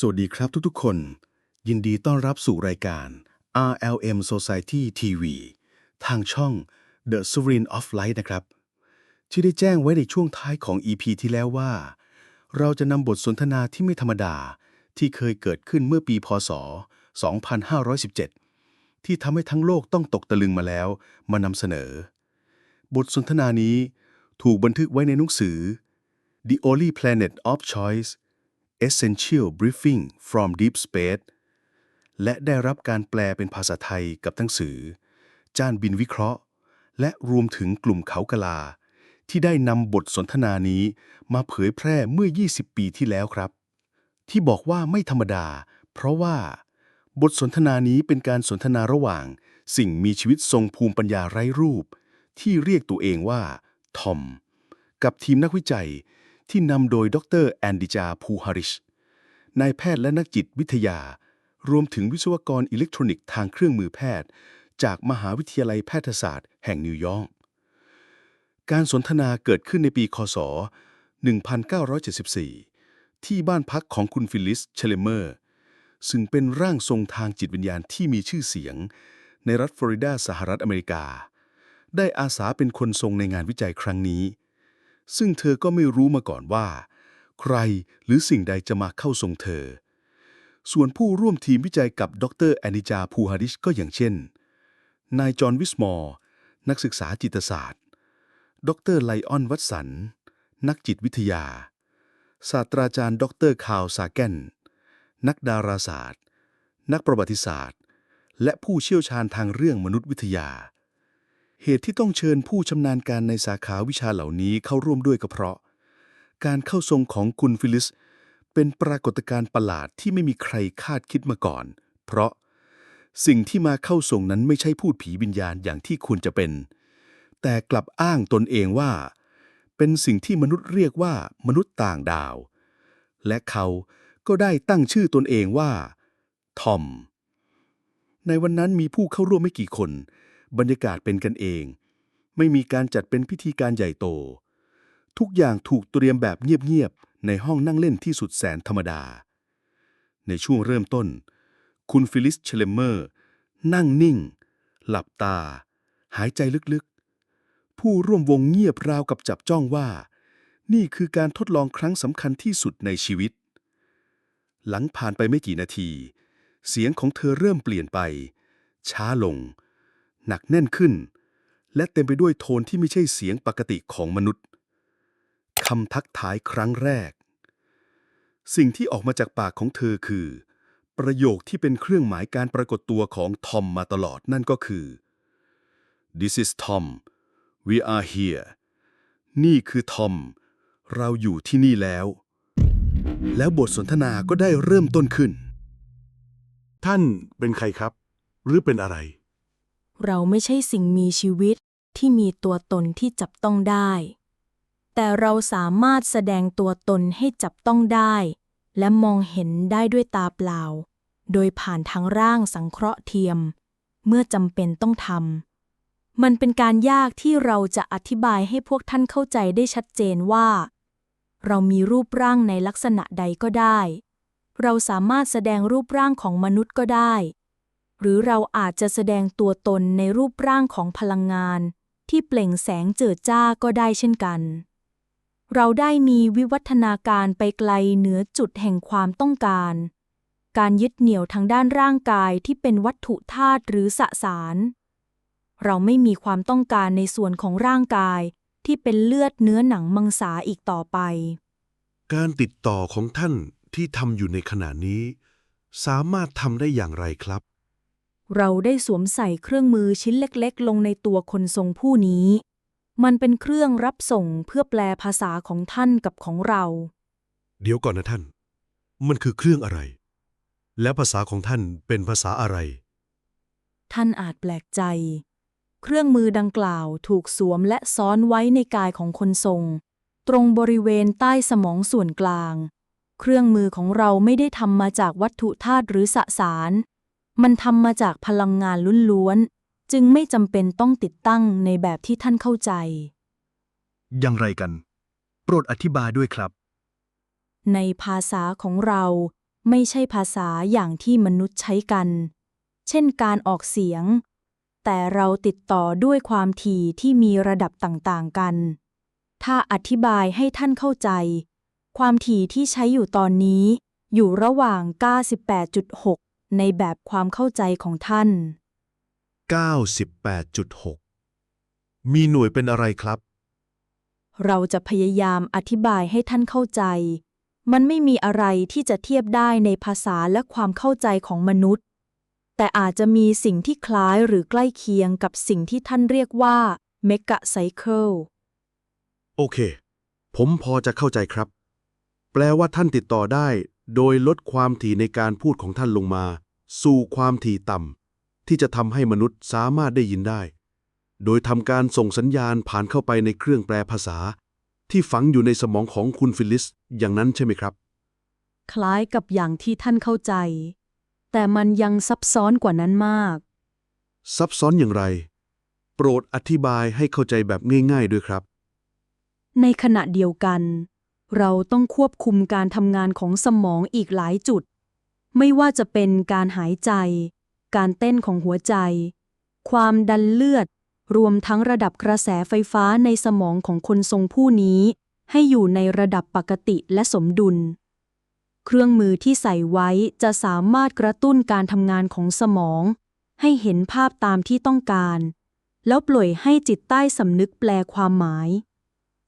สวัสดีครับทุกๆคน ยินดีต้อนรับสู่รายการ RLM Society TV ทางช่อง The Sovereign of Light นะครับ ที่ได้แจ้งไว้ในช่วงท้ายของ EP ที่แล้วว่า เราจะนำบทสนทนาที่ไม่ธรรมดา ที่เคยเกิดขึ้นเมื่อปีพศ 2517 ที่ทำให้ทั้งโลกต้องตกตะลึงมาแล้ว มานำเสนอ บทสนทนานี้ถูกบันทึกไว้ในหนังสือ The Only Planet of Choice Essential Briefing from Deep Space และได้รับการแปลเป็นภาษาไทยกับหนังสือ จานบินวิเคราะห์ และรวมถึงกลุ่มเขากะลา ที่ได้นำบทสนทนานี้มาเผยแพร่เมื่อ 20 ปีที่แล้วครับ ที่บอกว่าไม่ธรรมดา เพราะว่า บทสนทนานี้เป็นการสนทนาระหว่าง สิ่งมีชีวิตทรงภูมิปัญญาไร้รูป ที่เรียกตัวเองว่าทอม กับทีมนักวิจัย ที่นำโดยดรแอนดิจาภูฮาริช นายแพทย์และนักจิตวิทยา รวมถึงวิศวกรอิเล็กทรอนิกส์ทางเครื่องมือแพทย์ จากมหาวิทยาลัยแพทยศาสตร์แห่งนิวยอร์ก การสนทนาเกิดขึ้นในปีคศ 1974 ที่บ้านพักของคุณฟิลิสเชเลเมอร์ ซึ่งเป็นร่างทรงทางจิตวิญญาณที่มีชื่อเสียง ในรัฐฟลอริดาสหรัฐอเมริกา ได้อาสาเป็นคนทรงในงานวิจัยครั้งนี้ ซึ่งเธอก็ไม่รู้มาก่อนว่า ใครหรือสิ่งใดจะมาเข้าทรงเธอ ส่วนผู้ร่วมทีมวิจัยกับดรแอนิจาภูฮาริชก็อย่างเช่น นายจอห์นวิสมอร์นักศึกษาจิตศาสตร์ ดรไลออนวัตสัน นักจิตวิทยา ศาสตราจารย์ ดรคาวซาแกน นักดาราศาสตร์ นักประวัติศาสตร์ และผู้เชี่ยวชาญทางเรื่องมนุษยวิทยา เหตุที่ต้องเชิญผู้ชำนาญการในสาขาวิชาเหล่านี้เข้าร่วมด้วยก็เพราะ การเข้าทรงของคุณฟิลิส เป็นปรากฏการณ์ประหลาดที่ไม่มีใครคาดคิดมาก่อน เพราะสิ่งที่มาเข้าทรงนั้นไม่ใช่พูดผีวิญญาณอย่างที่ควรจะเป็น แต่กลับอ้างตนเองว่า เป็นสิ่งที่มนุษย์เรียกว่ามนุษย์ต่างดาว และเขาก็ได้ตั้งชื่อตนเองว่าทอม ในวันนั้นมีผู้เข้าร่วมไม่กี่คน บรรยากาศเป็นกันเอง ไม่มีการจัดเป็นพิธีการใหญ่โต ทุกอย่างถูกเตรียมแบบเงียบๆ ในห้องนั่งเล่นที่สุดแสนธรรมดา ในช่วงเริ่มต้น คุณฟิลิสเชลเมอร์ นั่งนิ่ง หลับตา หายใจลึกๆ ผู้ร่วมวงเงียบราวกับจับจ้องว่า นี่คือการทดลองครั้งสำคัญที่สุดในชีวิต หลังผ่านไปไม่กี่นาที เสียงของเธอเริ่มเปลี่ยนไป ช้าลง หนักแน่นขึ้น และเต็มไปด้วยโทนที่ไม่ใช่เสียงปกติของมนุษย์คำทักทายครั้งแรก สิ่งที่ออกมาจากปากของเธอคือ ประโยคที่เป็นเครื่องหมายการปรากฏตัวของทอมมาตลอดนั่นก็คือ This is Tom we are here นี่คือทอม เราอยู่ที่นี่แล้ว แล้วบทสนทนาก็ได้เริ่มต้นขึ้น ท่านเป็นใครครับ หรือเป็นอะไร เราไม่ใช่สิ่งมีชีวิตที่มีตัวตนที่จับต้องได้ แต่เราสามารถแสดงตัวตนให้จับต้องได้ และมองเห็นได้ด้วยตาเปล่า โดยผ่านทางร่างสังเคราะห์เทียม เมื่อจำเป็นต้องทำ มันเป็นการยากที่เราจะอธิบายให้พวกท่านเข้าใจได้ชัดเจนว่า เรามีรูปร่างในลักษณะใดก็ได้ เราสามารถแสดงรูปร่างของมนุษย์ก็ได้ หรือเราอาจจะแสดงตัวตนในรูปร่างของพลังงาน ที่เปล่งแสงเจิดจ้าก็ได้เช่นกัน เราได้มีวิวัฒนาการไปไกลเหนือจุดแห่งความต้องการ การยึดเหนี่ยวทางด้านร่างกายที่เป็นวัตถุธาตุหรือสสาร เราไม่มีความต้องการในส่วนของร่างกายที่เป็นเลือดเนื้อหนังมังสาอีกต่อไป การติดต่อของท่านที่ทำอยู่ในขณะนี้ สามารถทำได้อย่างไรครับ เราได้สวมใส่เครื่องมือชิ้นเล็กๆ ลงในตัวคนทรงผู้นี้ มันเป็นเครื่องรับส่งเพื่อแปลภาษาของท่านกับของเรา เดี๋ยวก่อนนะท่าน มันคือเครื่องอะไร และภาษาของท่านเป็นภาษาอะไร ท่านอาจแปลกใจ เครื่องมือดังกล่าวถูกสวมและซ้อนไว้ในกายของคนทรง ตรงบริเวณใต้สมองส่วนกลาง เครื่องมือของเราไม่ได้ทำมาจากวัตถุธาตุหรือสสาร มันทำมาจากพลังงานล้วนๆ จึงไม่จำเป็นต้องติดตั้งในแบบที่ท่านเข้าใจ อย่างไรกัน โปรดอธิบายด้วยครับ ในภาษาของเราไม่ใช่ภาษาอย่างที่มนุษย์ใช้กัน เช่นการออกเสียง แต่เราติดต่อด้วยความถี่ที่มีระดับต่างๆกัน ถ้าอธิบายให้ท่านเข้าใจ ความถี่ที่ใช้อยู่ตอนนี้ อยู่ระหว่าง 98.6 ในแบบความเข้าใจของท่าน 98.6 มีหน่วยเป็นอะไรครับ เราจะพยายามอธิบายให้ท่านเข้าใจ มันไม่มีอะไรที่จะเทียบได้ในภาษาและความเข้าใจของมนุษย์ แต่อาจจะมีสิ่งที่คล้ายหรือใกล้เคียงกับสิ่งที่ท่านเรียกว่าเมกะไซเคิลโอเค ผมพอจะเข้าใจครับ แปลว่าท่านติดต่อได้ โดยลดความถี่ในการพูดของท่านลงมา สู่ความถี่ต่ำที่จะทำให้มนุษย์สามารถได้ยินได้ โดยทำการส่งสัญญาณผ่านเข้าไปในเครื่องแปลภาษา ที่ฝังอยู่ในสมองของคุณฟิลิสอย่างนั้นใช่ไหมครับ คล้ายกับอย่างที่ท่านเข้าใจ แต่มันยังซับซ้อนกว่านั้นมาก ซับซ้อนอย่างไร โปรดอธิบายให้เข้าใจแบบง่าย ๆด้วยครับ ในขณะเดียวกัน เราต้องควบคุมการทำงานของสมองอีกหลายจุด ไม่ว่าจะเป็นการหายใจ การเต้นของหัวใจ ความดันเลือด รวมทั้งระดับกระแสไฟฟ้าในสมองของคนทรงผู้นี้ ให้อยู่ในระดับปกติและสมดุล เครื่องมือที่ใส่ไว้จะสามารถกระตุ้นการทำงานของสมอง ให้เห็นภาพตามที่ต้องการ แล้วปล่อยให้จิตใต้สำนึกแปลความหมาย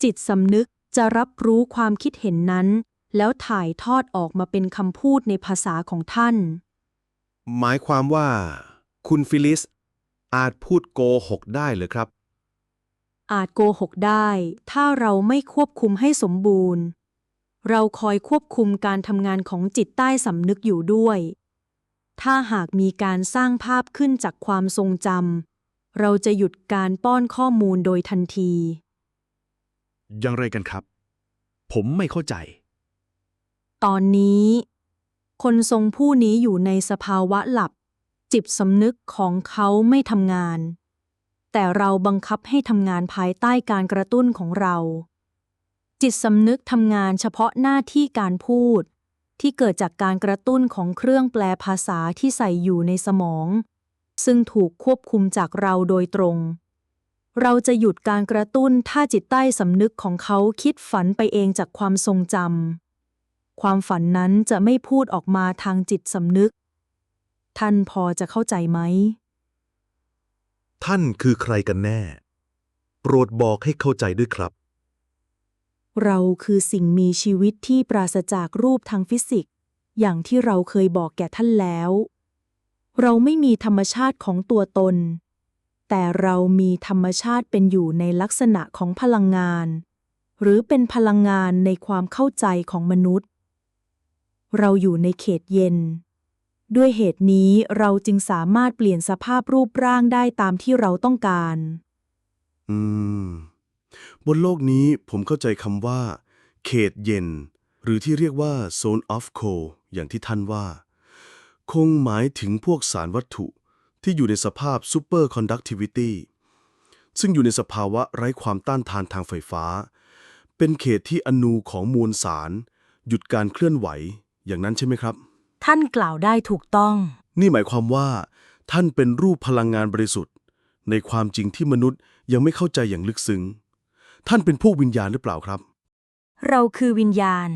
จิตสำนึก จะรับรู้ความคิดเห็นนั้น แล้วถ่ายทอดออกมาเป็นคำพูดในภาษาของท่าน หมายความว่า คุณฟิลิส อาจพูดโกหกได้เหรือครับ อาจโกหกได้ ถ้าเราไม่ควบคุมให้สมบูรณ์ เราคอยควบคุมการทำงานของจิตใต้สำนึกอยู่ด้วย ถ้าหากมีการสร้างภาพขึ้นจากความทรงจำเราจะหยุดการป้อนข้อมูลโดยทันที อย่างไรกันครับ ผมไม่เข้าใจ ตอนนี้ คนทรงผู้นี้อยู่ในสภาวะหลับ จิตสำนึกของเขาไม่ทำงาน แต่เราบังคับให้ทำงานภายใต้การกระตุ้นของเรา จิตสำนึกทำงานเฉพาะหน้าที่การพูด ที่เกิดจากการกระตุ้นของเครื่องแปลภาษาที่ใส่อยู่ในสมอง ซึ่งถูกควบคุมจากเราโดยตรง เราจะหยุดการกระตุ้นถ้าจิตใต้สำนึกของเขาคิดฝันไปเองจากความทรงจำ ความฝันนั้นจะไม่พูดออกมาทางจิตสำนึก ท่านพอจะเข้าใจไหม ท่านคือใครกันแน่ โปรดบอกให้เข้าใจด้วยครับ เราคือสิ่งมีชีวิตที่ปราศจากรูปทางฟิสิกส์ อย่างที่เราเคยบอกแก่ท่านแล้ว เราไม่มีธรรมชาติของตัวตน แต่เรามีธรรมชาติเป็นอยู่ในลักษณะของพลังงาน หรือเป็นพลังงานในความเข้าใจของมนุษย์ เราอยู่ในเขตเย็น ด้วยเหตุนี้เราจึงสามารถเปลี่ยนสภาพรูปร่างได้ตามที่เราต้องการ อืม บนโลกนี้ผมเข้าใจคำว่า เขตเย็น หรือที่เรียกว่า zone of cold อย่างที่ท่านว่า คงหมายถึงพวกสารวัตถุ ที่อยู่ในสภาพ superconductivity ซึ่งอยู่ในสภาวะไร้ความต้านทานทางไฟฟ้า เป็นเขตที่อนูของมวลสาร หยุดการเคลื่อนไหวอย่างนั้นใช่ไหมครับ ท่านกล่าวได้ถูกต้อง นี่หมายความว่า ท่านเป็นรูปพลังงานบริสุทธิ์ ในความจริงที่มนุษย์ยังไม่เข้าใจอย่างลึกซึ้ง ท่านเป็นพวกวิญญาณหรือเปล่าครับ เราคือวิญญาณ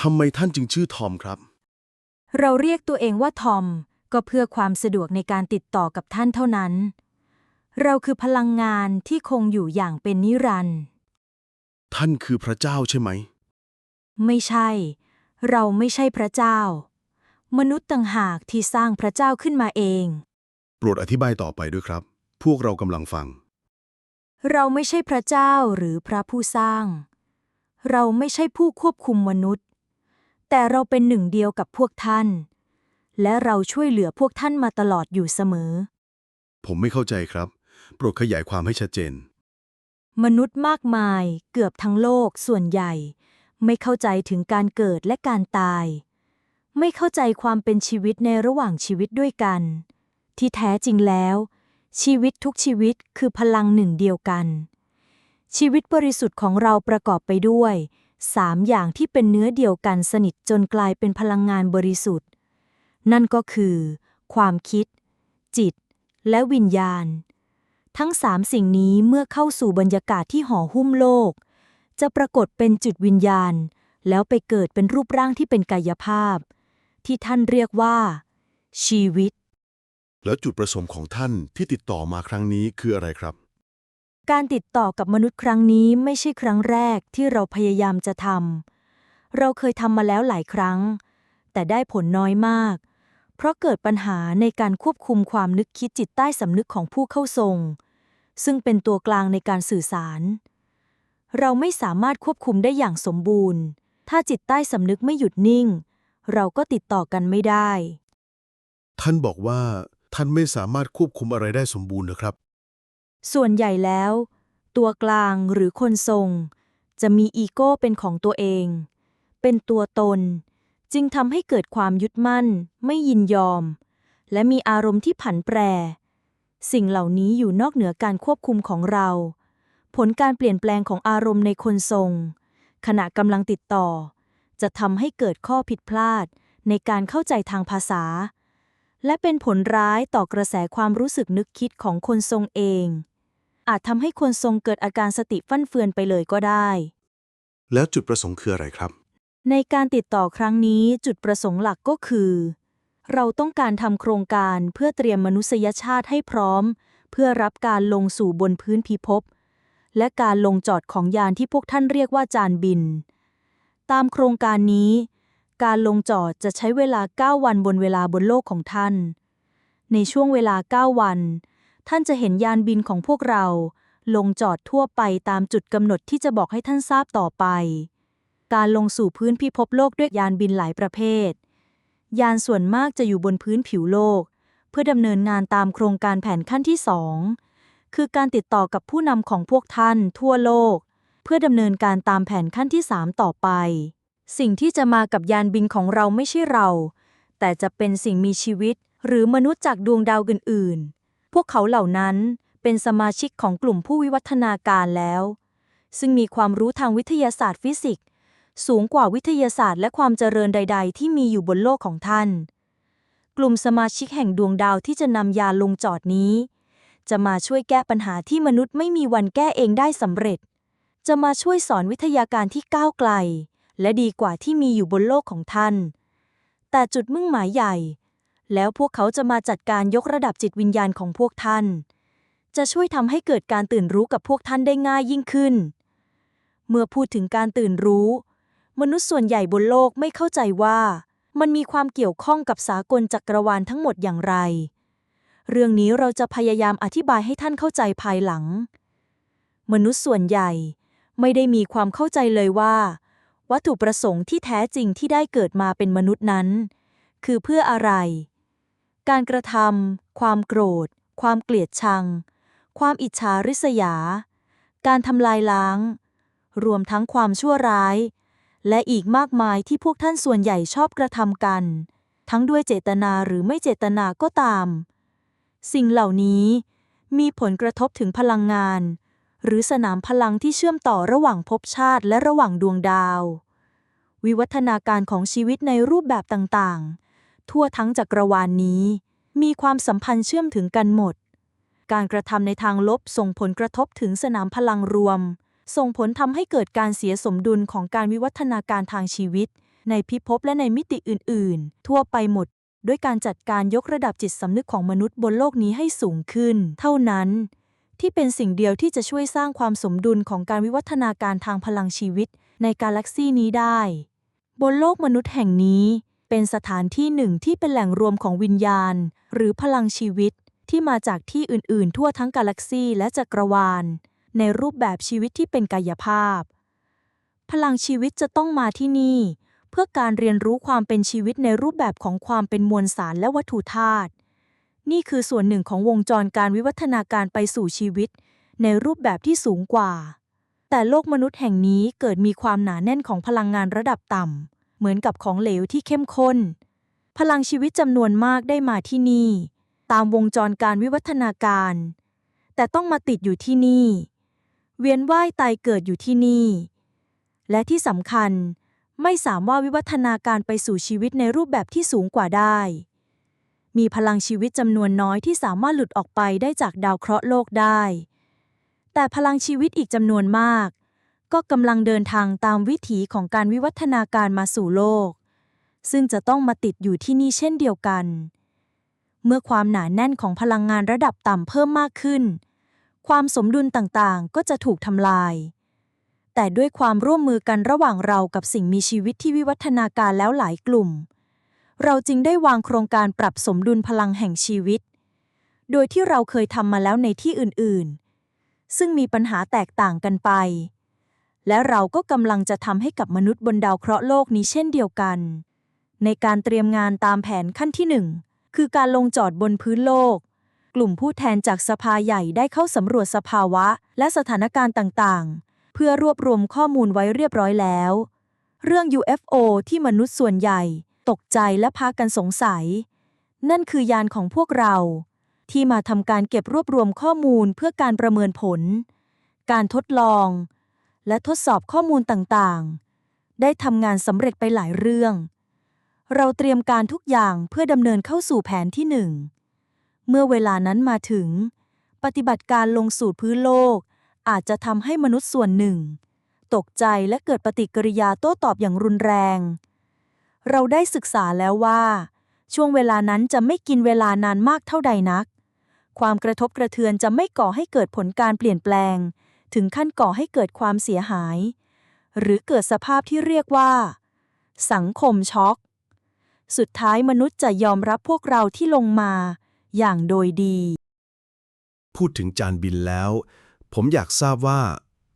ทำไมท่านจึงชื่อทอมครับ เราเรียกตัวเองว่าทอม ก็เพื่อความสะดวกในการติดต่อกับท่านเท่านั้น เราคือพลังงานที่คงอยู่อย่างเป็นนิรันดร์ท่านคือพระเจ้าใช่ไหม ไม่ใช่ เราไม่ใช่พระเจ้า มนุษย์ต่างหากที่สร้างพระเจ้าขึ้นมาเอง โปรดอธิบายต่อไปด้วยครับ พวกเรากำลังฟัง เราไม่ใช่พระเจ้าหรือพระผู้สร้าง เราไม่ใช่ผู้ควบคุมมนุษย์ แต่เราเป็นหนึ่งเดียวกับพวกท่าน และเราช่วยเหลือพวกท่านมาตลอดอยู่เสมอ ผมไม่เข้าใจครับ โปรดขยายความให้ชัดเจน มนุษย์มากมาย เกือบทั้งโลกส่วนใหญ่ ไม่เข้าใจถึงการเกิดและการตาย ไม่เข้าใจความเป็นชีวิตในระหว่างชีวิตด้วยกัน ที่แท้จริงแล้ว ชีวิตทุกชีวิตคือพลังหนึ่งเดียวกัน ชีวิตบริสุทธิ์ของเราประกอบไปด้วยสามอย่างที่เป็นเนื้อเดียวกันสนิทจนกลายเป็นพลังงานบริสุทธิ์ นั่นก็คือ ความคิด จิต และวิญญาณ ทั้งสามสิ่งนี้เมื่อเข้าสู่บรรยากาศที่ห่อหุ้มโลก จะปรากฏเป็นจุดวิญญาณ แล้วไปเกิดเป็นรูปร่างที่เป็นกายภาพ ที่ท่านเรียกว่า ชีวิต แล้วจุดประสงค์ของท่านที่ติดต่อมาครั้งนี้คืออะไรครับ การติดต่อกับมนุษย์ครั้งนี้ไม่ใช่ครั้งแรกที่เราพยายามจะทำเราเคยทำมาแล้วหลายครั้ง แต่ได้ผลน้อยมาก เพราะเกิดปัญหาในการควบคุมความนึกคิดจิตใต้สำนึกของผู้เข้าทรง ซึ่งเป็นตัวกลางในการสื่อสาร เราไม่สามารถควบคุมได้อย่างสมบูรณ์ ถ้าจิตใต้สำนึกไม่หยุดนิ่ง เราก็ติดต่อกันไม่ได้ ท่านบอกว่าท่านไม่สามารถควบคุมอะไรได้สมบูรณ์นะครับ ส่วนใหญ่แล้ว ตัวกลางหรือคนทรง จะมีอีโก้เป็นของตัวเอง เป็นตัวตน จึงทำให้เกิดความยึดมั่น ไม่ยินยอม และมีอารมณ์ที่ผันแปร สิ่งเหล่านี้อยู่นอกเหนือการควบคุมของเรา ผลการเปลี่ยนแปลงของอารมณ์ในคนทรง ขณะกำลังติดต่อ จะทำให้เกิดข้อผิดพลาดในการเข้าใจทางภาษา และเป็นผลร้ายต่อกระแสความรู้สึกนึกคิดของคนทรงเอง อาจทำให้คนทรงเกิดอาการสติฟั่นเฟือนไปเลยก็ได้ แล้วจุดประสงค์คืออะไรครับ ในการติดต่อครั้งนี้จุดประสงค์หลักก็คือ เราต้องการทำโครงการเพื่อเตรียมมนุษยชาติให้พร้อม เพื่อรับการลงสู่บนพื้นพิภพและการลงจอดของยานที่พวกท่านเรียกว่าจานบิน ตามโครงการนี้ การลงจอดจะใช้เวลา 9 วันบนเวลาบนโลกของท่าน ในช่วงเวลา 9 วัน ท่านจะเห็นยานบินของพวกเรา ลงจอดทั่วไปตามจุดกำหนดที่จะบอกให้ท่านทราบต่อไป การลงสู่พื้นพิภพโลกด้วยยานบินหลายประเภท ยานส่วนมากจะอยู่บนพื้นผิวโลก เพื่อดำเนินงานตามโครงการแผนขั้นที่สองคือการติดต่อกับผู้นำของพวกท่านทั่วโลก เพื่อดำเนินการตามแผนขั้นที่สามต่อไป สิ่งที่จะมากับยานบินของเราไม่ใช่เรา แต่จะเป็นสิ่งมีชีวิต หรือมนุษย์จากดวงดาวอื่นๆ พวกเขาเหล่านั้นเป็นสมาชิกของกลุ่มผู้วิวัฒนาการแล้ว ซึ่งมีความรู้ทางวิทยาศาสตร์ฟิสิกส์ สูงกว่าวิทยาศาสตร์และความเจริญใด ๆ ที่มีอยู่บนโลกของท่าน กลุ่มสมาชิกแห่งดวงดาวที่จะนำยาลงจอดนี้ จะมาช่วยแก้ปัญหาที่มนุษย์ไม่มีวันแก้เองได้สำเร็จ จะมาช่วยสอนวิทยาการที่ก้าวไกล และดีกว่าที่มีอยู่บนโลกของท่าน แต่จุดมุ่งหมายใหญ่ แล้วพวกเขาจะมาจัดการยกระดับจิตวิญญาณของพวกท่าน จะช่วยทำให้เกิดการตื่นรู้กับพวกท่านได้ง่ายยิ่งขึ้น เมื่อพูดถึงการตื่นรู้ มนุษย์ส่วนใหญ่บนโลกไม่เข้าใจว่า มันมีความเกี่ยวข้องกับสากลจักรวาลทั้งหมดอย่างไร เรื่องนี้เราจะพยายามอธิบายให้ท่านเข้าใจภายหลัง มนุษย์ส่วนใหญ่ไม่ได้มีความเข้าใจเลยว่า วัตถุประสงค์ที่แท้จริงที่ได้เกิดมาเป็นมนุษย์นั้น คือเพื่ออะไร การกระทำความโกรธ ความเกลียดชัง ความอิจฉาริษยา การทำลายล้าง รวมทั้งความชั่วร้าย และอีกมากมายที่พวกท่านส่วนใหญ่ชอบกระทำกัน ทั้งด้วยเจตนาหรือไม่เจตนาก็ตาม สิ่งเหล่านี้มีผลกระทบถึงพลังงาน หรือสนามพลังที่เชื่อมต่อระหว่างภพชาติและระหว่างดวงดาว วิวัฒนาการของชีวิตในรูปแบบต่างๆ ทั่วทั้งจักรวาลนนี้ มีความสัมพันธ์เชื่อมถึงกันหมด การกระทำในทางลบส่งผลกระทบถึงสนามพลังรวม ส่งผลทำให้เกิดการเสียสมดุลของการวิวัฒนาการทางชีวิต ในพิภพและในมิติอื่น ๆ ทั่วไปหมด ด้วยการจัดการยกระดับจิตสำนึกของมนุษย์บนโลกนี้ให้สูงขึ้น เท่านั้น ที่เป็นสิ่งเดียวที่จะช่วยสร้างความสมดุลของการวิวัฒนาการทางพลังชีวิต ในกาแล็กซีนี้ได้ บนโลกมนุษย์แห่งนี้ เป็นสถานที่หนึ่งที่เป็นแหล่งรวมของวิญญาณ หรือพลังชีวิตที่มาจากที่อื่น ๆ ทั่วทั้งกาแล็กซีและจักรวาล ในรูปแบบชีวิตที่เป็นกายภาพ พลังชีวิตจะต้องมาที่นี่ เพื่อการเรียนรู้ความเป็นชีวิตในรูปแบบของความเป็นมวลสารและวัตถุธาตุนี่คือส่วนหนึ่งของวงจรการวิวัฒนาการไปสู่ชีวิต ในรูปแบบที่สูงกว่า แต่โลกมนุษย์แห่งนี้เกิดมีความหนาแน่นของพลังงานระดับต่ำเหมือนกับของเหลวที่เข้มข้น พลังชีวิตจำนวนมากได้มาที่นี่ ตามวงจรการวิวัฒนาการ แต่ต้องมาติดอยู่ที่นี่ เวียนว่ายตายเกิดอยู่ที่นี่ และที่สำคัญไม่สามารถวิวัฒนาการไปสู่ชีวิตในรูปแบบที่สูงกว่าได้ มีพลังชีวิตจำนวนน้อยที่สามารถหลุดออกไปได้จากดาวเคราะห์โลกได้ แต่พลังชีวิตอีกจำนวนมาก ก็กำลังเดินทางตามวิถีของการวิวัฒนาการมาสู่โลก ซึ่งจะต้องมาติดอยู่ที่นี่เช่นเดียวกัน เมื่อความหนาแน่นของพลังงานระดับต่ำเพิ่มมากขึ้น ความสมดุลต่างๆ ก็จะถูกทำลาย แต่ด้วยความร่วมมือกันระหว่างเรากับสิ่งมีชีวิตที่วิวัฒนาการแล้วหลายกลุ่ม เราจึงได้วางโครงการปรับสมดุลพลังแห่งชีวิต โดยที่เราเคยทำมาแล้วในที่อื่นๆ ซึ่งมีปัญหาแตกต่างกันไป และเราก็กำลังจะทำให้กับมนุษย์บนดาวเคราะห์โลกนี้เช่นเดียวกัน ในการเตรียมงานตามแผนขั้นที่หนึ่งคือการลงจอดบนพื้นโลก กลุ่มผู้แทนจากสภาใหญ่ได้เข้าสำรวจสภาวะ และสถานการณ์ต่างๆ เพื่อรวบรวมข้อมูลไว้เรียบร้อยแล้ว เรื่อง UFO ที่มนุษย์ส่วนใหญ่ ตกใจและพากันสงสัย นั่นคือยานของพวกเรา ที่มาทำการเก็บรวบรวมข้อมูลเพื่อการประเมินผล การทดลอง และทดสอบข้อมูลต่างๆ ได้ทำงานสำเร็จไปหลายเรื่อง เราเตรียมการทุกอย่างเพื่อดำเนินเข้าสู่แผนที่หนึ่ง เมื่อเวลานั้นมาถึง ปฏิบัติการลงสู่พื้นโลก อาจจะทำให้มนุษย์ส่วนหนึ่ง ตกใจและเกิดปฏิกิริยาโต้ตอบอย่างรุนแรง เราได้ศึกษาแล้วว่า ช่วงเวลานั้นจะไม่กินเวลานานมากเท่าใดนัก ความกระทบกระเทือนจะไม่ก่อให้เกิดผลการเปลี่ยนแปลง ถึงขั้นก่อให้เกิดความเสียหาย หรือเกิดสภาพที่เรียกว่า สังคมช็อกสุดท้ายมนุษย์จะยอมรับพวกเราที่ลงมา อย่างโดยดี พูดถึงจานบินแล้ว ผมอยากทราบว่า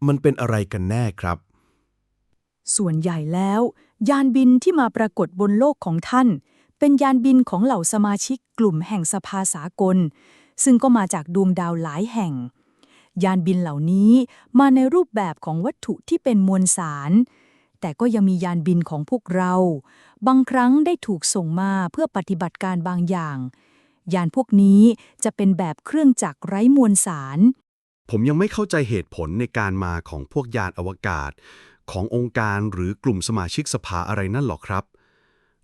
มันเป็นอะไรกันแน่ครับ ส่วนใหญ่แล้ว ยานบินที่มาปรากฏบนโลกของท่าน เป็นยานบินของเหล่าสมาชิกกลุ่มแห่งสภาสากล ซึ่งก็มาจากดวงดาวหลายแห่ง ยานบินเหล่านี้มาในรูปแบบของวัตถุที่เป็นมวลสาร แต่ก็ยังมียานบินของพวกเรา บางครั้งได้ถูกส่งมาเพื่อปฏิบัติการบางอย่าง ยานพวกนี้จะเป็นแบบเครื่องจักรไร้มวลสาร ผมยังไม่เข้าใจเหตุผลในการมาของพวกยานอวกาศ ขององค์การหรือกลุ่มสมาชิกสภาอะไรนั่นหรอครับ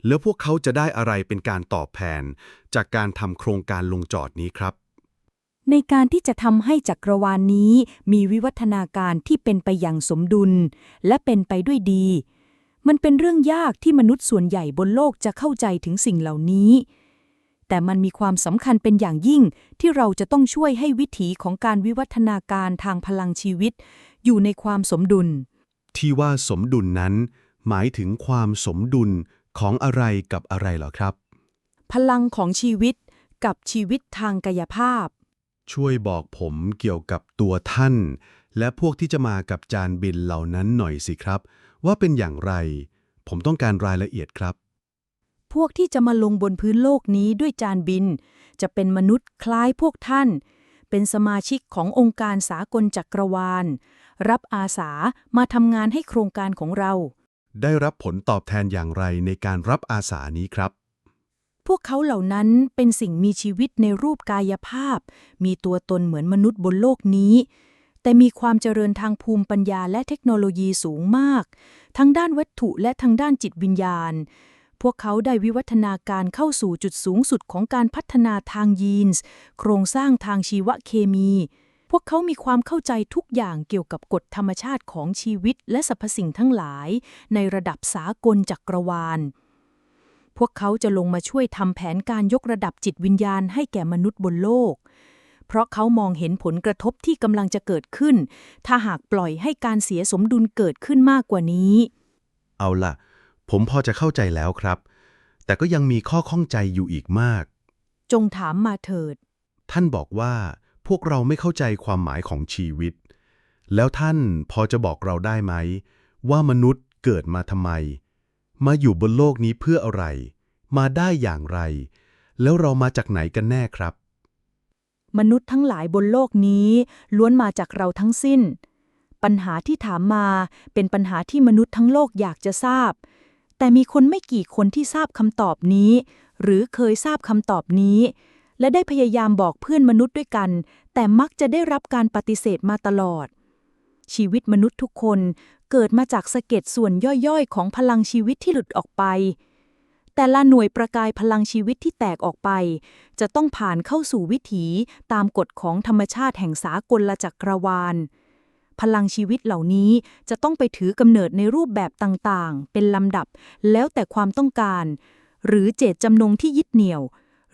แล้วพวกเขาจะได้อะไรเป็นการตอบแทนจากการทำโครงการลงจอดนี้ครับ ในการที่จะทำให้จักรวาลนนี้มีวิวัฒนาการที่เป็นไปอย่างสมดุล และเป็นไปด้วยดี มันเป็นเรื่องยากที่มนุษย์ส่วนใหญ่บนโลกจะเข้าใจถึงสิ่งเหล่านี้ แต่มันมีความสำคัญเป็นอย่างยิ่ง ที่เราจะต้องช่วยให้วิถีของการวิวัฒนาการทางพลังชีวิต อยู่ในความสมดุล ที่ว่าสมดุลนั้น หมายถึงความสมดุลของอะไรกับอะไรเหรอครับ พลังของชีวิตกับชีวิตทางกายภาพ ช่วยบอกผมเกี่ยวกับตัวท่าน และพวกที่จะมากับจานบินเหล่านั้นหน่อยสิครับ ว่าเป็นอย่างไร ผมต้องการรายละเอียดครับ พวกที่จะมาลงบนพื้นโลกนี้ด้วยจานบิน จะเป็นมนุษย์คล้ายพวกท่าน เป็นสมาชิกขององค์การสากลจักรวาล รับอาสามาทำงานให้โครงการของเรา ได้รับผลตอบแทนอย่างไรในการรับอาสานี้ครับ พวกเขาเหล่านั้นเป็นสิ่งมีชีวิตในรูปกายภาพ มีตัวตนเหมือนมนุษย์บนโลกนี้แต่มีความเจริญทางภูมิปัญญาและเทคโนโลยีสูงมาก ทั้งด้านวัตถุและทั้งด้านจิตวิญญาณ พวกเขาได้วิวัฒนาการเข้าสู่จุดสูงสุดของการพัฒนาทางยีนส์ โครงสร้างทางชีวเคมี พวกเขามีความเข้าใจทุกอย่างเกี่ยวกับกฎธรรมชาติของชีวิตและสรรพสิ่งทั้งหลาย ในระดับสากลจักรวาล พวกเขาจะลงมาช่วยทำแผนการยกระดับจิตวิญญาณให้แก่มนุษย์บนโลกเพราะเขามองเห็นผลกระทบที่กำลังจะเกิดขึ้น ถ้าหากปล่อยให้การเสียสมดุลเกิดขึ้นมากกว่านี้ เอาล่ะ ผมพอจะเข้าใจแล้วครับ แต่ก็ยังมีข้อข้องใจอยู่อีกมาก จงถามมาเถิด ท่านบอกว่าพวกเราไม่เข้าใจความหมายของชีวิต แล้วท่านพอจะบอกเราได้ไหม ว่ามนุษย์เกิดมาทำไม มาอยู่บนโลกนี้เพื่ออะไร มาได้อย่างไร แล้วเรามาจากไหนกันแน่ครับ มนุษย์ทั้งหลายบนโลกนี้ ล้วนมาจากเราทั้งสิ้น ปัญหาที่ถามมาเป็นปัญหาที่มนุษย์ทั้งโลกอยากจะทราบ แต่มีคนไม่กี่คนที่ทราบคำตอบนี้ หรือเคยทราบคำตอบนี้ และได้พยายามบอกเพื่อนมนุษย์ด้วยกัน แต่มักจะได้รับการปฏิเสธมาตลอด ชีวิตมนุษย์ทุกคนเกิดมาจากสะเก็ดส่วนย่อยๆ ของพลังชีวิตที่หลุดออกไป แต่ละหน่วยประกายพลังชีวิตที่แตกออกไป จะต้องผ่านเข้าสู่วิถีตามกฎของธรรมชาติแห่งสากลจักรวาล พลังชีวิตเหล่านี้จะต้องไปถือกำเนิดในรูปแบบต่างๆ เป็นลำดับ แล้วแต่ความต้องการ หรือเจตจำนงที่ยึดเหนี่ยว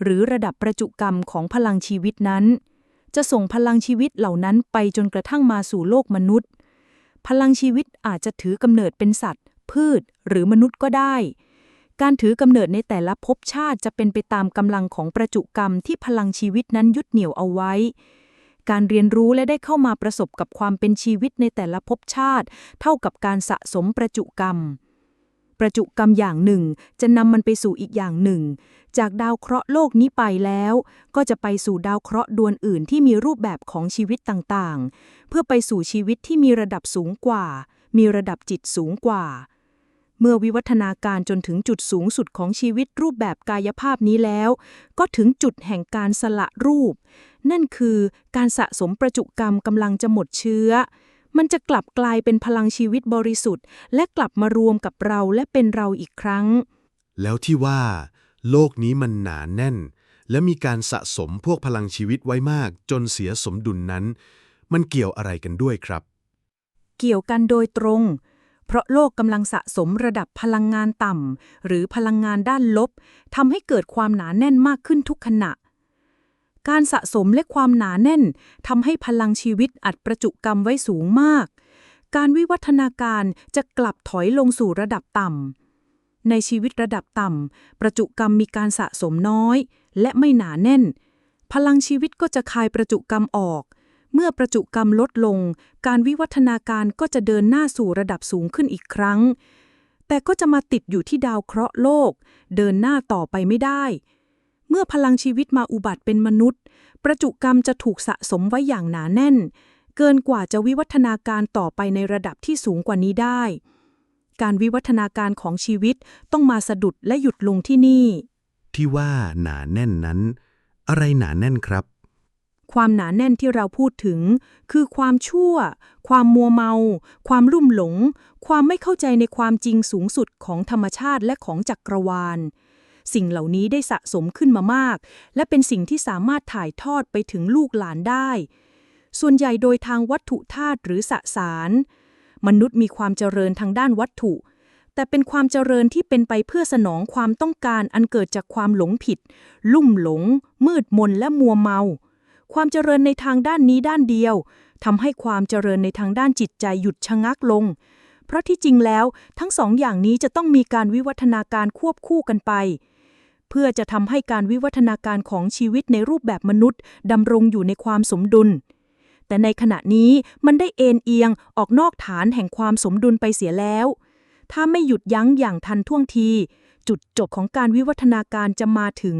หรือระดับประจุกรรมของพลังชีวิตนั้น จะส่งพลังชีวิตเหล่านั้นไปจนกระทั่งมาสู่โลกมนุษย์ พลังชีวิตอาจจะถือกำเนิดเป็นสัตว์ พืช หรือมนุษย์ก็ได้การถือกำเนิดในแต่ละภพชาติจะเป็นไปตามกำลังของประจุกรรมที่พลังชีวิตนั้นยึดเหนี่ยวเอาไว้ การเรียนรู้และได้เข้ามาประสบกับความเป็นชีวิตในแต่ละภพชาติ เท่ากับการสะสมประจุกรรม ประจุกรรมอย่างหนึ่ง จะนำมันไปสู่อีกอย่างหนึ่ง จากดาวเคราะห์โลกนี้ไปแล้ว ก็จะไปสู่ดาวเคราะห์ดวงอื่นที่มีรูปแบบของชีวิตต่างๆ เพื่อไปสู่ชีวิตที่มีระดับสูงกว่า มีระดับจิตสูงกว่า เมื่อวิวัฒนาการจนถึงจุดสูงสุดของชีวิตรูปแบบกายภาพนี้แล้ว ก็ถึงจุดแห่งการสละรูป นั่นคือการสะสมประจุกรรมกำลังจะหมดเชื้อ มันจะกลับกลายเป็นพลังชีวิตบริสุทธิ์ และกลับมารวมกับเราและเป็นเราอีกครั้ง แล้วที่ว่า โลกนี้มันหนาแน่น และมีการสะสมพวกพลังชีวิตไว้มากจนเสียสมดุลนนั้น มันเกี่ยวอะไรกันด้วยครับ เกี่ยวกันโดยตรง เพราะโลกกำลังสะสมระดับพลังงานต่ำหรือพลังงานด้านลบทำให้เกิดความหนาแน่นมากขึ้นทุกขณะ การสะสมและความหนาแน่นทำให้พลังชีวิตอัดประจุกรรมไว้สูงมาก การวิวัฒนาการจะกลับถอยลงสู่ระดับต่ำในชีวิตระดับต่ำประจุกรรมมีการสะสมน้อย และไม่หนาแน่น พลังชีวิตก็จะคายประจุกรรมออก เมื่อประจุกรรมลดลง การวิวัฒนาการก็จะเดินหน้าสู่ระดับสูงขึ้นอีกครั้ง แต่ก็จะมาติดอยู่ที่ดาวเคราะห์โลก เดินหน้าต่อไปไม่ได้ เมื่อพลังชีวิตมาอุบัติเป็นมนุษย์ ประจุกรรมจะถูกสะสมไว้อย่างหนาแน่น เกินกว่าจะวิวัฒนาการต่อไปในระดับที่สูงกว่านี้ได้ การวิวัฒนาการของชีวิตต้องมาสะดุดและหยุดลงที่นี่ ที่ว่าหนาแน่นนั้น อะไรหนาแน่นครับ ความหนาแน่นที่เราพูดถึง คือความชั่ว ความมัวเมา ความลุ่มหลง ความไม่เข้าใจในความจริงสูงสุดของธรรมชาติและของจักรวาล สิ่งเหล่านี้ได้สะสมขึ้นมามาก และเป็นสิ่งที่สามารถถ่ายทอดไปถึงลูกหลานได้ ส่วนใหญ่โดยทางวัตถุธาตุหรือสสาร มนุษย์มีความเจริญทางด้านวัตถุแต่เป็นความเจริญที่เป็นไปเพื่อสนองความต้องการอันเกิดจากความหลงผิด ลุ่มหลง มืดมนและมัวเมา ความเจริญในทางด้านนี้ด้านเดียวทำให้ความเจริญในทางด้านจิตใจหยุดชะงักลง เพราะที่จริงแล้วทั้งสองอย่างนี้จะต้องมีการวิวัฒนาการควบคู่กันไป เพื่อจะทำให้การวิวัฒนาการของชีวิตในรูปแบบมนุษย์ดำรงอยู่ในความสมดุล แต่ในขณะนี้มันได้เอ็นเอียงออกนอกฐานแห่งความสมดุลไปเสียแล้ว ถ้าไม่หยุดยั้งอย่างทันท่วงที จุดจบของการวิวัฒนาการจะมาถึง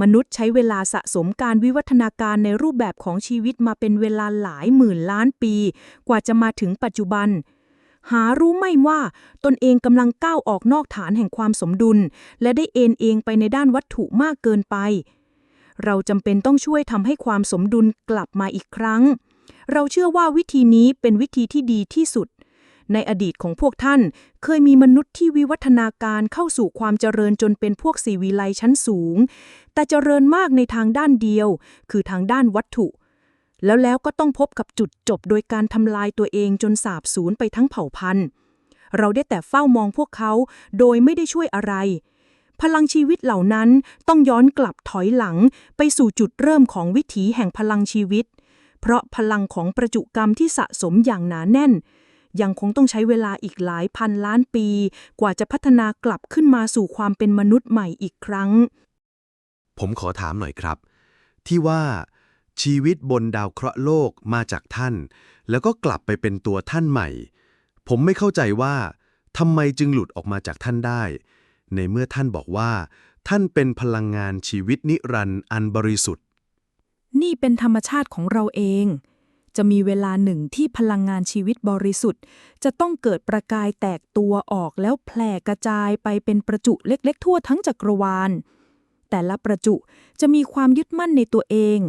มนุษย์ใช้เวลาสะสมการวิวัฒนาการในรูปแบบของชีวิตมาเป็นเวลาหลายหมื่นล้านปี กว่าจะมาถึงปัจจุบัน หารู้ไม่ว่าตนเองกำลังก้าวออกนอกฐานแห่งความสมดุล และได้เอ็นเองไปในด้านวัตถุมากเกินไป เราจำเป็นต้องช่วยทำให้ความสมดุลกลับมาอีกครั้ง เราเชื่อว่าวิธีนี้เป็นวิธีที่ดีที่สุด ในอดีตของพวกท่าน เคยมีมนุษย์ที่วิวัฒนาการเข้าสู่ความเจริญจนเป็นพวกสีวิไลชั้นสูง แต่เจริญมากในทางด้านเดียว คือทางด้านวัตถุ แล้วแล้วก็ต้องพบกับจุดจบโดยการทำลายตัวเองจนสาบสูญไปทั้งเผ่าพันธุ์ เราได้แต่เฝ้ามองพวกเขาโดยไม่ได้ช่วยอะไรพลังชีวิตเหล่านั้นต้องย้อนกลับถอยหลังไปสู่จุดเริ่มของวิถีแห่งพลังชีวิต เพราะพลังของประจุกรรมที่สะสมอย่างหนาแน่น ยังคงต้องใช้เวลาอีกหลายพันล้านปี กว่าจะพัฒนากลับขึ้นมาสู่ความเป็นมนุษย์ใหม่อีกครั้ง ผมขอถามหน่อยครับ ที่ว่าชีวิตบนดาวเคราะห์โลกมาจากท่าน แล้วก็กลับไปเป็นตัวท่านใหม่ ผมไม่เข้าใจว่าทำไมจึงหลุดออกมาจากท่านได้ ในเมื่อท่านบอกว่า ท่านเป็นพลังงานชีวิตนิรันดร์อันบริสุทธิ์ นี่เป็นธรรมชาติของเราเอง จะมีเวลาหนึ่งที่พลังงานชีวิตบริสุทธิ์ จะต้องเกิดประกายแตกตัวออกแล้วแผ่กระจายไปเป็นประจุเล็กๆ ทั่วทั้งจักรวาล แต่ละประจุจะมีความยึดมั่นในตัวเอง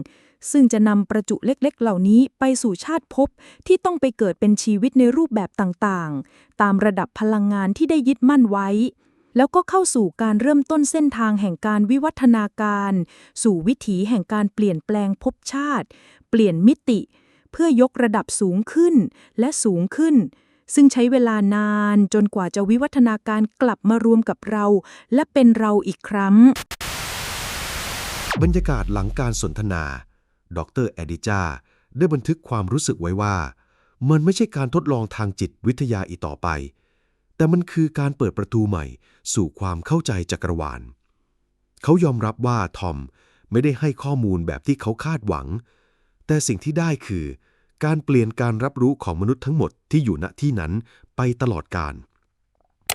ซึ่งจะนำประจุเล็กๆ เหล่านี้ไปสู่ชาติภพที่ต้องไปเกิดเป็นชีวิตในรูปแบบต่างๆ ตามระดับพลังงานที่ได้ยึดมั่นไว้แล้วก็เข้าสู่การเริ่มต้นเส้นทางแห่งการวิวัฒนาการ สู่วิถีแห่งการเปลี่ยนแปลงภพชาติ เปลี่ยนมิติ พื่อยกระดับสูงขึ้นและสูงขึ้น ซึ่งใช้เวลานานจนกว่าจะวิวัฒนาการกลับมารวมกับเรา และเป็นเราอีกครั้ง บรรยากาศหลังการสนทนา ดรแอดิจาได้บันทึกความรู้สึกไว้ว่า มันไม่ใช่การทดลองทางจิตวิทยาอีกต่อไป แต่มันคือการเปิดประตูใหม่ สู่ความเข้าใจจักรวาล เขายอมรับว่าทอมไม่ได้ให้ข้อมูลแบบที่เขาคาดหวัง แต่สิ่งที่ได้คือ การเปลี่ยนการรับรู้ของมนุษย์ทั้งหมดที่อยู่ณที่นั้นไปตลอดกาล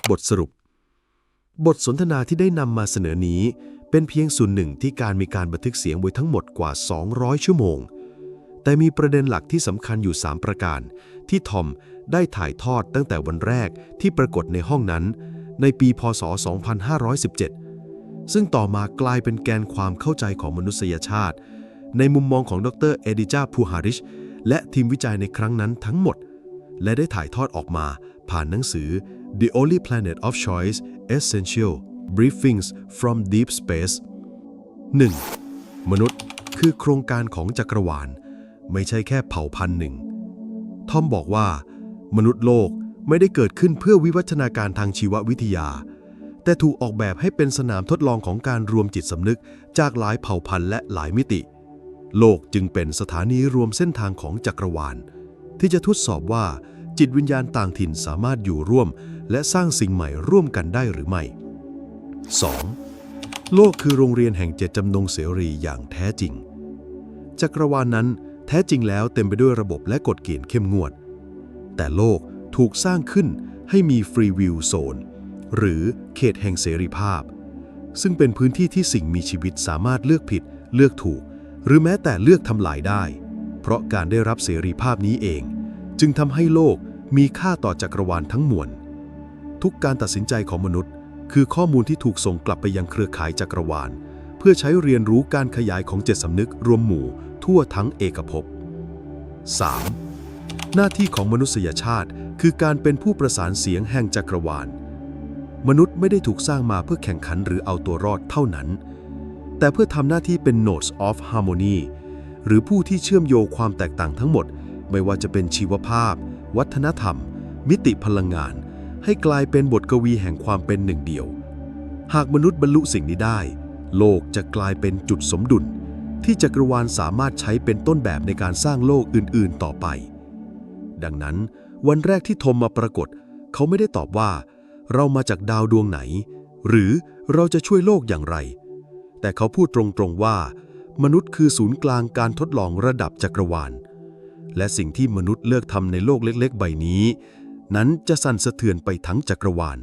บทสรุป บทสนทนาที่ได้นำมาเสนอนี้ เป็นเพียงส่วนหนึ่งที่การมีการบันทึกเสียงไว้ทั้งหมดกว่า 200 ชั่วโมง แต่มีประเด็นหลักที่สำคัญอยู่ 3 ประการ ที่ทอมได้ถ่ายทอดตั้งแต่วันแรกที่ปรากฏในห้องนั้น ในปีพศ 2517 ซึ่งต่อมากลายเป็นแกนความเข้าใจของมนุษยชาติ ในมุมมองของดรเอดิจาพูฮาริช และทีมวิจัยในครั้งนั้นทั้งหมด และได้ถ่ายทอดออกมาผ่านหนังสือ The Only Planet of Choice Essential Briefings from Deep Space 1. มนุษย์คือโครงการของจักรวาล ไม่ใช่แค่เผ่าพันธุ์หนึ่ง ทอมบอกว่า มนุษย์โลกไม่ได้เกิดขึ้นเพื่อวิวัฒนาการทางชีววิทยา แต่ถูกออกแบบให้เป็นสนามทดลองของการรวมจิตสำนึกจากหลายเผ่าพันธุ์และหลายมิติ โลกจึงเป็นสถานีรวมเส้นทางของจักรวาล ที่จะทดสอบว่าจิตวิญญาณต่างถิ่นสามารถอยู่ร่วม และสร้างสิ่งใหม่ร่วมกันได้หรือไม่ 2. โลกคือโรงเรียนแห่งเจตจำนงเสรีอย่างแท้จริง จักรวาลนนั้นแท้จริงแล้วเต็มไปด้วยระบบและกฎเกณฑ์เข้มงวด แต่โลกถูกสร้างขึ้นให้มีฟรีวิวโซนหรือเขตแห่งเสรีภาพ ซึ่งเป็นพื้นที่ที่สิ่งมีชีวิตสามารถเลือกผิด เลือกถูก หรือแม้แต่เลือกทำลายได้ เพราะการได้รับเสรีภาพนี้เอง จึงทำให้โลกมีค่าต่อจักรวาลทั้งมวล ทุกการตัดสินใจของมนุษย์ คือข้อมูลที่ถูกส่งกลับไปยังเครือข่ายจักรวาล เพื่อใช้เรียนรู้การขยายของเจตสำนึกรวมหมู่ทั่วทั้งเอกภพ 3. หน้าที่ของมนุษยชาติ คือการเป็นผู้ประสานเสียงแห่งจักรวาล มนุษย์ไม่ได้ถูกสร้างมาเพื่อแข่งขันหรือเอาตัวรอดเท่านั้น แต่เพื่อทำหน้าที่เป็น Nodes of Harmony หรือผู้ที่เชื่อมโยงความแตกต่างทั้งหมด ไม่ว่าจะเป็นชีวภาพ วัฒนธรรม มิติพลังงาน ให้กลายเป็นบทกวีแห่งความเป็นหนึ่งเดียว หากมนุษย์บรรลุสิ่งนี้ได้ โลกจะกลายเป็นจุดสมดุล ที่จักรวาลสามารถใช้เป็นต้นแบบในการสร้างโลกอื่นๆ ต่อไป ดังนั้น วันแรกที่ทอมมาปรากฏ เขาไม่ได้ตอบว่า เรามาจากดาวดวงไหน หรือเราจะช่วยโลกอย่างไร แต่เขาพูดตรงๆว่า มนุษย์คือศูนย์กลางการทดลองระดับจักรวาล และสิ่งที่มนุษย์เลือกทำในโลกเล็กๆ ใบนี้ นั้นจะสั่นสะเทือนไปทั้งจักรวาล